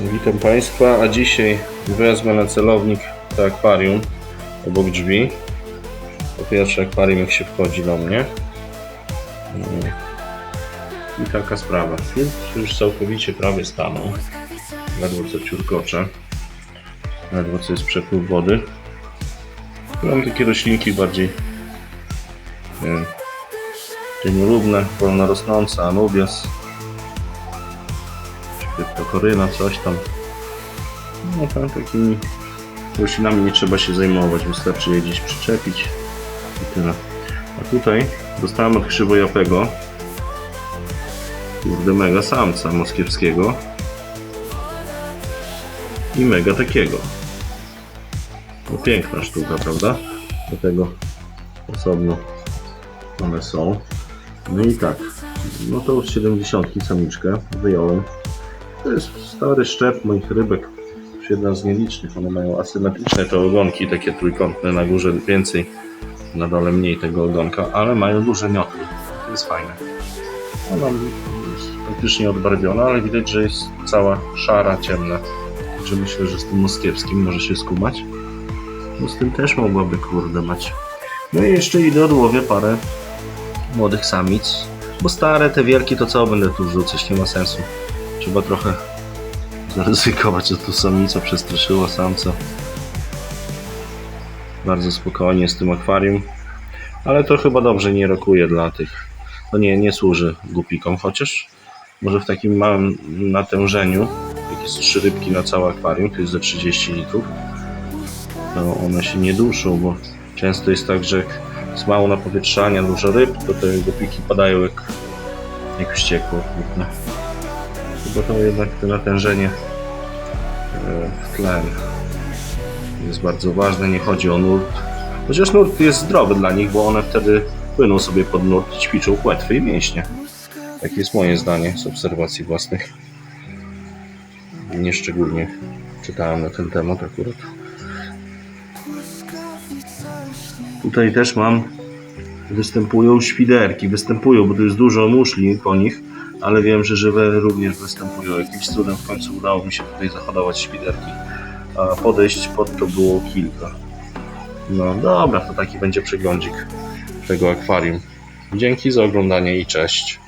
Witam Państwa, a dzisiaj wezmę na celownik to akwarium obok drzwi. Po pierwsze akwarium jak się wchodzi do mnie. I taka sprawa. Filtr już całkowicie prawie stanął. Ledwo co ciurkocze. Ledwo co jest przepływ wody. Mam takie roślinki bardziej nie wiem, cieniolubne, wolno rosnące, anubias to koryna, coś tam. No tam takimi roślinami nie trzeba się zajmować, wystarczy je gdzieś przyczepić i tyle. A tutaj dostałem od krzywojapego kurde mega samca moskiewskiego i mega takiego. No piękna sztuka, prawda? Do tego osobno one są. No i tak, no to od 70 samiczkę wyjąłem. To jest stary szczep moich rybek. Już jedna z nielicznych. One mają asymetryczne te ogonki, takie trójkątne na górze więcej, na dole mniej tego ogonka, ale mają duże miotły. To jest fajne. Ona jest praktycznie odbarwiona, ale widać, że jest cała szara, ciemna. Także myślę, że z tym moskiewskim może się skumać. No z tym też mogłaby kurde mać. No i jeszcze idę odłowię parę młodych samic. Bo stare, te wielkie, to co będę tu wrzucać? Nie ma sensu. Trzeba trochę zaryzykować, że tu samica przestraszyła samca. Bardzo spokojnie z tym akwarium. Ale to chyba dobrze nie rokuje dla tych. To nie, nie służy głupikom, chociaż może w takim małym natężeniu, jak jest trzy rybki na całe akwarium, to jest ze 30 litrów, to one się nie duszą, bo często jest tak, że jak jest mało napowietrzania, dużo ryb, to te głupiki padają jak, jak wściekło. Chyba to jednak to natężenie e, w tlen jest bardzo ważne. Nie chodzi o nurt. Chociaż nurt jest zdrowy dla nich, bo one wtedy płyną sobie pod nurt i ćwiczą płetwy i mięśnie. Takie jest moje zdanie z obserwacji własnych. Nie szczególnie czytałem na ten temat akurat. Tutaj też mam występują świderki. Występują, bo tu jest dużo muszli po nich, ale wiem, że żywe również występują. Jakimś cudem w końcu udało mi się tutaj zahodować świderki. A podejść pod to było kilka. No dobra, to taki będzie przeglądzik tego akwarium. Dzięki za oglądanie i cześć.